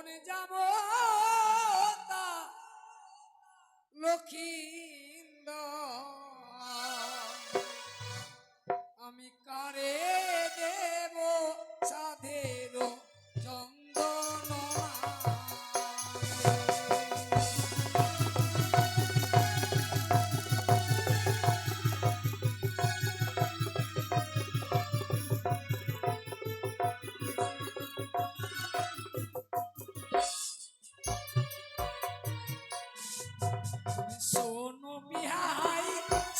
কোন যাব।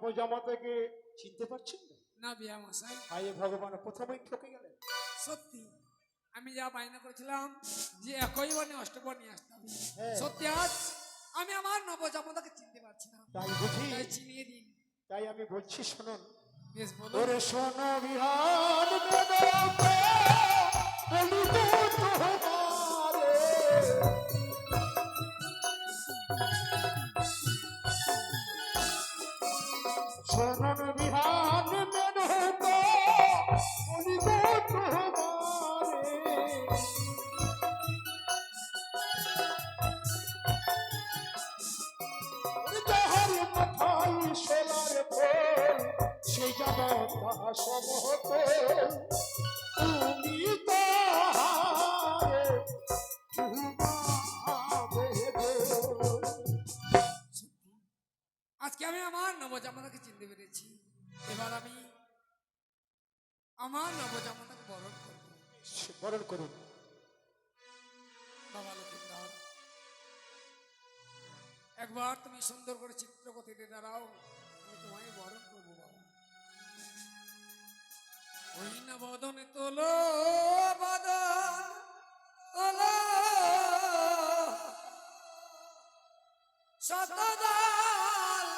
আপনার নবজামাতাকে চিনতে পারছেন না? না বিয়া মশাই। আয়ে ভগবান প্রথমেই ঠকে গেলেন। সত্যি আমি যা বায়না করেছিলাম যে একই বনে অষ্টপর নিয়ে আসতে হবে। হ্যাঁ। সত্যি আজ আমি আমার নবজামতাকে চিনতে পারছি না। তাই বুঝি? তাই চিনিয়ে দিন। তাই আমি বলছি শুনুন। বেশ বলো ওরে শোনো বিহান সমহত তুমি আজকে আমি আমার নবজামতাকে চিনতে পেরেছি। এবার আমি আমার নবজামতাকে বরণ করব। বরণ করুন। বাবা লক্ষ্মীন্দর একবার তুমি সুন্দর করে চিত্রকথিতে দাঁড়াও। না বদনে তোলো বদন তোলো। শতদাল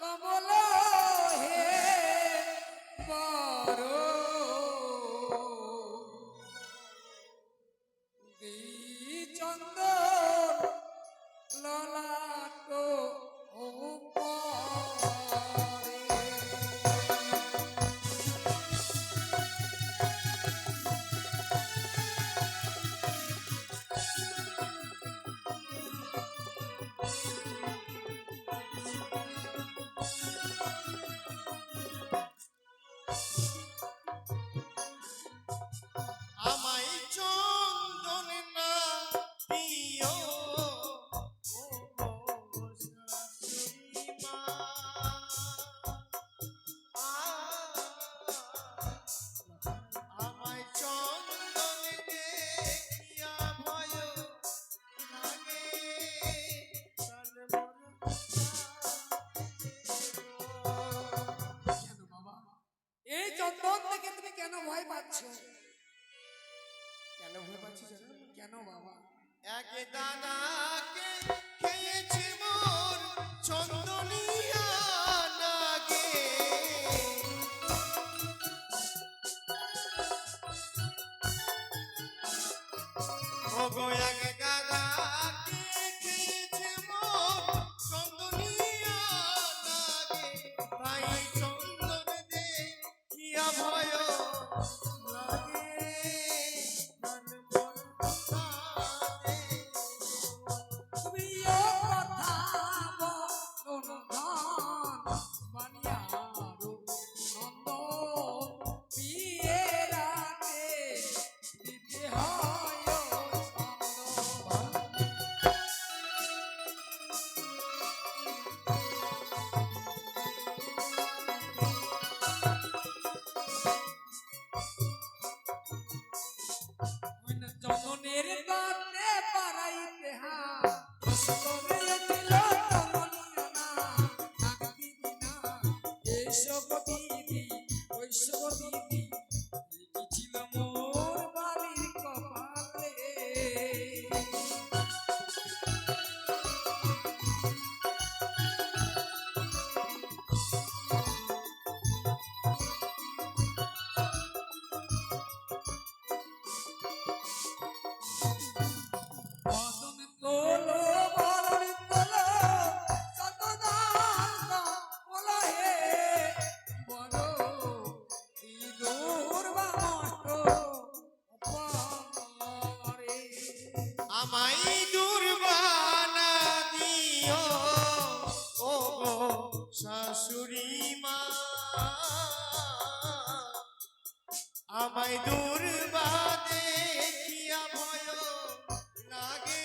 কমল। ভয় পাচ্ছি কেন বাবা? এক দাদাকে খেয়েছি মোর চন্দনিয়া নাগে। ওগো এক আমায় দূর বাদে কিয়া ভয় লাগে।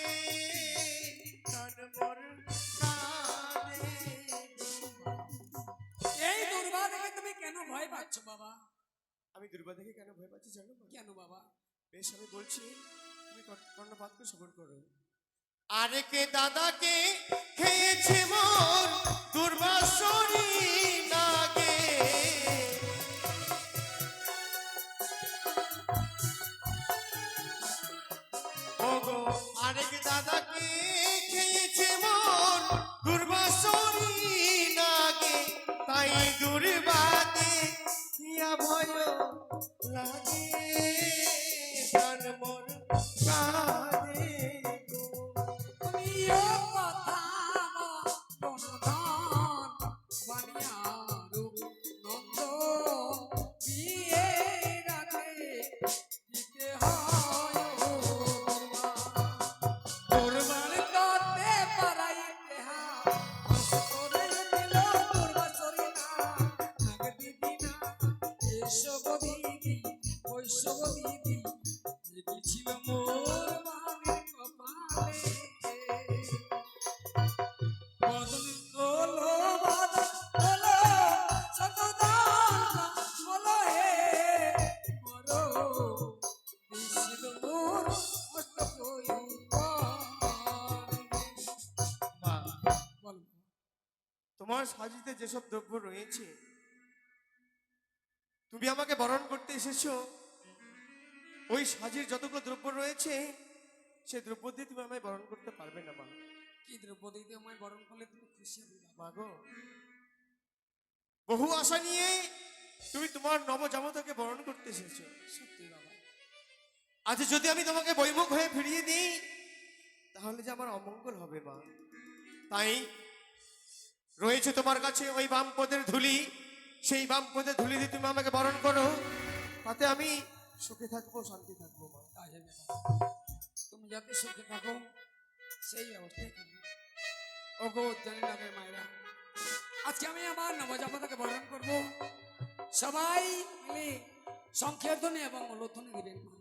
এই দুর্বা দেখে তুমি কেন ভয় পাচ্ছ বাবা? আমি দুর্বা দেখে কেন ভয় পাচ্ছি জানো কেন বাবা? বেশ আমি বলছি তুমি কর্ণপাতকে করো। আরে দাদাকে খেয়েছে মন দুর্বাসনী আরেক দাদাকে খেয়েছে মন দুর্বাসরি নাগে। তাই দুর্বাদে ইয়া ভয় লাগে প্রাণ মন। কাঁদে তোমার সাজিতে যেসব দ্রব্য রয়েছে তুমি আমাকে বরণ করতে এসেছ ওই সাজির যতগুলো দ্রব্য রয়েছে সে দ্রব্য দিয়ে তুমি আমায় বরণ করতে পারবে না মা। কি দ্রব্য আমায় বরণ করলে তুমি খুশি হবে মা গো? বহু আশা নিয়ে তুমি তোমার নবজামতাকে বরণ করতে এসেছ। সত্যি বাবা। আজ যদি আমি তোমাকে বৈমুখ হয়ে ফিরিয়ে দিই তাহলে যে আমার অমঙ্গল হবে মা। তাই রয়েছে তোমার কাছে ওই বাম পদের ধুলি। সেই বাম পদের ধুলি দিয়ে তুমি আমাকে বরণ করো। তাতে আমি সুখে থাকব, শান্তি থাকব। তুমি যাতে সুখে থাকো, সেই করব ওগো জানি মায়েরা, আজকে আমি আমার নবজাপতাকে বরণ করব। সবাই মিলে সংকীর্তনে এবং লোধনে দিবেন মা।